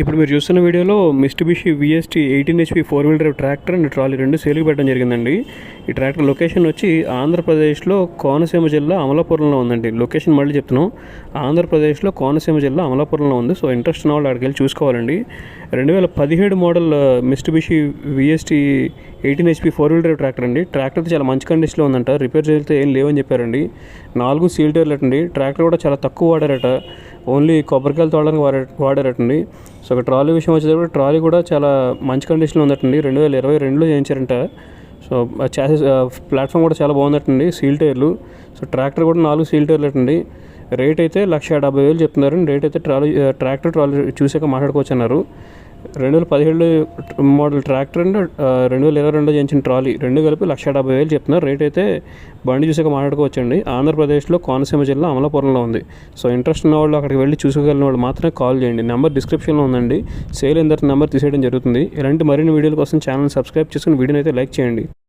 ఇప్పుడు మీరు చూస్తున్న వీడియోలో Mitsubishi VST eighteen HP four wheel drive tractor and trolley రెండు సేల్కి పెట్టడం జరిగిందండి. ఈ ట్రాక్టర్ లొకేషన్ వచ్చి ఆంధ్రప్రదేశ్లో కోనసీమ జిల్లా అమలాపురంలో ఉందండి. లొకేషన్ మళ్ళీ చెప్తున్నాం. ఆంధ్రప్రదేశ్లో కోనసీమ జిల్లా అమలాపురంలో ఉంది. సో ఇంట్రెస్ట్ ఉన్న వాళ్ళు అక్కడికి వెళ్ళి చూసుకోవాలండి. రెండు వేల పదిహేడు model Mitsubishi VST eighteen HP four wheel drive tractor అండి. ట్రాక్టర్ చాలా మంచి కండిషన్లో ఉందంట. రిపేర్ చేస్తే ఏం లేవని చెప్పారండి. నాలుగు సీల్ టైర్లు అటండి ట్రాక్టర్ కూడా చాలా తక్కువ వాడారట. ఓన్లీ కొబ్బరికాయలు తోడడానికి వాడ వాడారటండి సో ఒక ట్రాలీ విషయం వచ్చేటప్పుడు ట్రాలీ కూడా చాలా మంచి కండిషన్లో ఉందటండి రెండు వేల ఇరవై రెండులో చేయించారంట. సో చాసెస్ ప్లాట్ఫామ్ కూడా చాలా బాగుందటండి సీల్ టైర్లు. సో ట్రాక్టర్ కూడా నాలుగు సీల్ టైర్లు అటండి రేట్ అయితే లక్ష డెబ్బై వేలు చెప్తున్నారు రేట్ అయితే ట్రాలీ ట్రాక్టర్ ట్రాలీ చూసాక మాట్లాడుకోవచ్చు అన్నారు. రెండు వేల పదిహేడు మోడల్ ట్రాక్టర్ అండ్ రెండు వేల ఇరవై రెండులో చేయించిన ట్రాలీ. రెండు కలిపి లక్ష డెబ్బై వేలు చెప్తున్నారు. రేట్ అయితే బండి చూసాక మాట్లాడుకోవచ్చండి. ఆంధ్రప్రదేశ్లో కోనసీమ జిల్లా అమలాపురంలో ఉంది. సో ఇంట్రెస్ట్ ఉన్న వాళ్ళు అక్కడికి వెళ్ళి చూసుకోగలిగిన వాళ్ళు మాత్రమే కాల్ చేయండి. నెంబర్ డిస్క్రిప్షన్లో ఉందండి. సేల్ అయిన తర్వాత నెంబర్ తీసేయడం జరుగుతుంది. ఇలాంటి మరిన్ని వీడియోల కోసం ఛానల్ సబ్స్క్రైబ్ చేసుకుని వీడియోని అయితే లైక్ చేయండి.